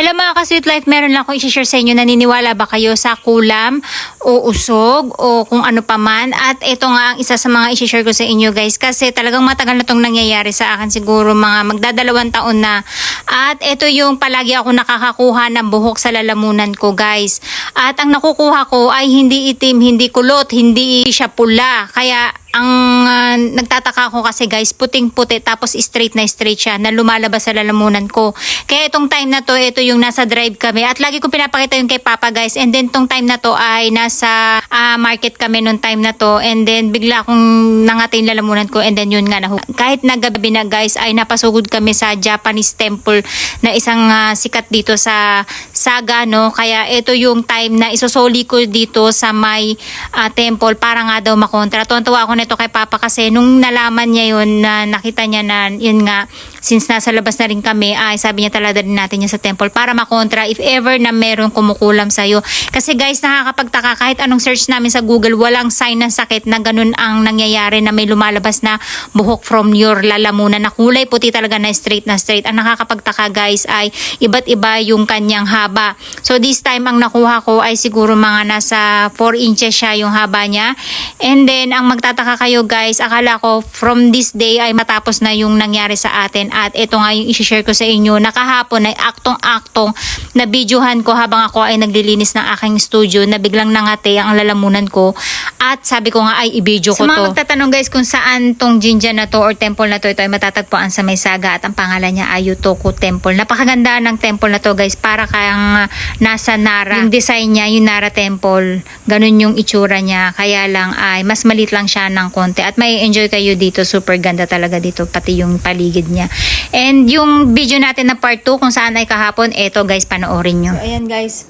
Hello mga ka-sweet life, meron lang akong i-share sa inyo. Naniniwala ba kayo sa kulam o usog o kung ano pa man? At ito nga ang isa sa mga i-share ko sa inyo guys kasi talagang matagal na itong nangyayari sa akin siguro mga magdadalawang taon na. At ito yung palagi ako nakakakuha ng buhok sa lalamunan ko guys. At ang nakukuha ko ay hindi itim, hindi kulot, hindi siya pula. Kaya ang ah, nagtataka ko kasi guys, puting-puti tapos straight na straight siya na lumalabas sa lalamunan ko. Kaya itong time na to, ito yung nasa drive kami at lagi ko pinapakita yung kay Papa guys and then itong time na to ay nasa ah, market kami nung time na to and then bigla akong nangati yung lalamunan ko and then yun nga nahu. Kahit nagabi na guys ay napasugod kami sa Japanese temple na isang ah, sikat dito sa Saga no. Kaya ito yung time na isosoli ko dito sa may ah, temple para nga daw makontra. Tuwan-tuwa ako nito kay Papa kasi nung nalaman niya yun na nakita niya na yun nga since nasa labas na rin kami ay sabi niya talaga din natin niya sa temple para makontra if ever na meron kumukulam sa'yo. Kasi guys nakakapagtaka kahit anong search namin sa Google walang sign ng sakit na ganun ang nangyayari na may lumalabas na buhok from your lalamunan na kulay puti talaga na straight na straight. Ang nakakapagtaka guys ay iba't iba yung kanyang haba. So this time ang nakuha ko ay siguro mga nasa 4 inches siya yung haba niya. And then ang magtataka kayo guys, akala ko from this day ay matapos na yung nangyari sa atin at ito nga yung i-share ko sa inyo. Nakahapon ay aktong-aktong na videohan ko habang ako ay naglilinis ng aking studio na biglang nangate ang lalamunan ko at sabi ko nga ay i-video ko Sa mga to. magtatanong guys kung saan tong jinja na to or temple na to, ito ay matatagpuan sa may saga at ang pangalan niya ay Yutoku Temple. Napakaganda ng temple na to guys para kayang ah, nasa Nara. Yung design niya, yung Nara Temple, ganun yung itsura niya. Kaya lang ay mas malit lang siya ng konti at may enjoy kayo dito. Super ganda talaga dito pati yung paligid niya. And yung video natin na part 2 kung saan ay kahapon, eto guys panoorin nyo. So ayan guys,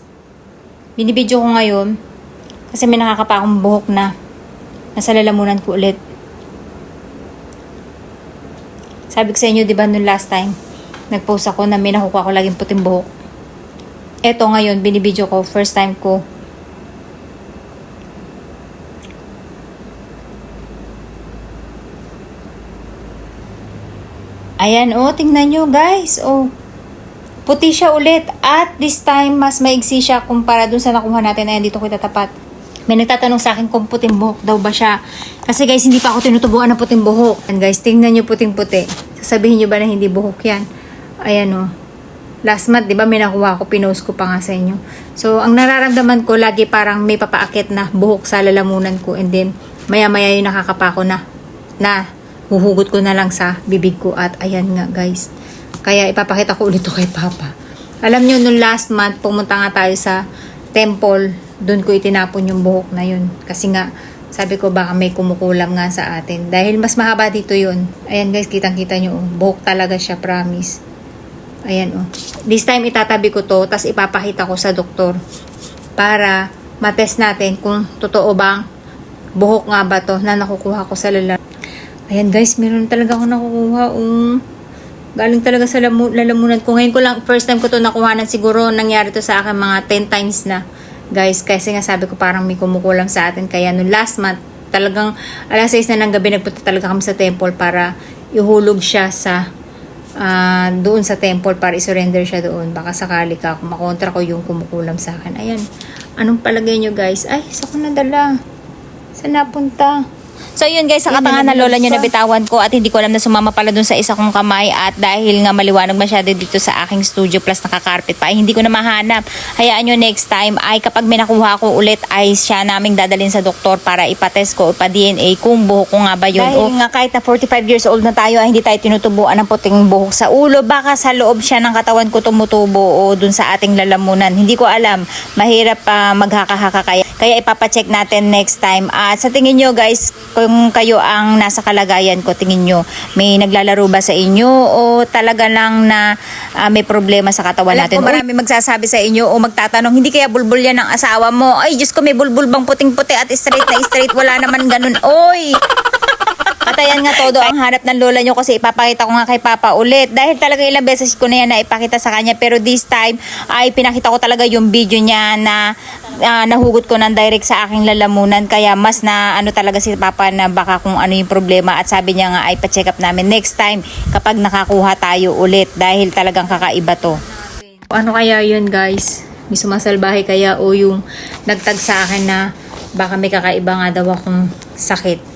binibidyo ko ngayon kasi may nakakapa akong buhok na nasa lalamunan ko ulit. Sabi ko sa inyo, di ba, nung last time, nag-post ako na may nakukuha ko laging puting buhok. Eto ngayon, binibidyo ko, first time ko. Ayan, oh, tingnan nyo, guys. Oh, puti siya ulit. At this time, mas maigsi siya kumpara dun sa nakuha natin. Ayan, dito ko itatapat. May nagtatanong sa akin kung puting buhok daw ba siya. Kasi guys, hindi pa ako tinutubuan ng puting buhok. And guys, tingnan nyo puting-puti. Sasabihin nyo ba na hindi buhok yan? Ayan o. Last month, di ba, may nakuha ko, pinost ko pa nga sa inyo. So, ang nararamdaman ko, lagi parang may papaakit na buhok sa lalamunan ko. And then, maya-maya yung nakakapa ko na, na, huhugot ko na lang sa bibig ko. At ayan nga, guys. Kaya ipapakita ko ulit to kay Papa. Alam nyo, nung last month, pumunta nga tayo sa temple. Doon ko itinapon yung buhok na yun. Kasi nga, sabi ko baka may kumukulam nga sa atin. Dahil mas mahaba dito yun. Ayan guys, kitang-kita nyo. oh. Buhok talaga siya, promise. Ayan oh. This time itatabi ko to, tapos ipapakita ko sa doktor. Para matest natin kung totoo bang buhok nga ba to na nakukuha ko sa lala. Ayan guys, meron talaga ako nakukuha. Um, galing talaga sa lamu- lalamunan ko. Ngayon ko lang, first time ko to nakuhanan. Siguro nangyari to sa akin mga 10 times na. Guys, kasi nga sabi ko parang may kumukulam sa atin. Kaya no last month, talagang alas 6 na ng gabi nagpunta talaga kami sa temple para ihulog siya sa ah, doon sa temple para isurrender siya doon. Baka sakali ka, makontra ko yung kumukulam sa akin. Ayan. Anong palagay nyo guys? Ay, sa ko nadala. Saan napunta? So yun guys, sa katangan na lola nyo nabitawan ko at hindi ko alam na sumama pala dun sa isa kong kamay at dahil nga maliwanag masyado dito sa aking studio plus nakakarpet pa ay hindi ko na mahanap. Hayaan nyo next time ay kapag may nakuha ko ulit ay siya naming dadalhin sa doktor para ipatest ko o pa-DNA kung buhok ko nga ba yun. Dahil o nga kahit na 45 years old na tayo ay hindi tayo tinutubuan ng puting buhok sa ulo. Baka sa loob siya ng katawan ko tumutubo o dun sa ating lalamunan. Hindi ko alam. Mahirap pa maghaka-haka kaya. Kaya ipapacheck natin next time. At sa tingin nyo guys, kung kayo ang nasa kalagayan ko, tingin nyo, may naglalaro ba sa inyo o talaga lang na ah, may problema sa katawan Alam natin? ko, Marami magsasabi sa inyo o magtatanong, hindi kaya bulbul yan ng asawa mo? Ay, Diyos ko, may bulbul bang puting-puti at straight na straight? Wala naman ganun. Oy! At ayan nga todo ang hanap ng lola nyo kasi ipapakita ko nga kay Papa ulit. Dahil talaga ilang beses ko na yan na ipakita sa kanya. Pero this time ay pinakita ko talaga yung video niya na ah, nahugot ko ng direct sa aking lalamunan. Kaya mas na ano talaga si Papa na baka kung ano yung problema. At sabi niya nga ay pa-check up namin next time kapag nakakuha tayo ulit. Dahil talagang kakaiba to. Ano kaya yun guys? May sumasalbahe kaya o yung nagtag sa akin na baka may kakaiba nga daw akong sakit.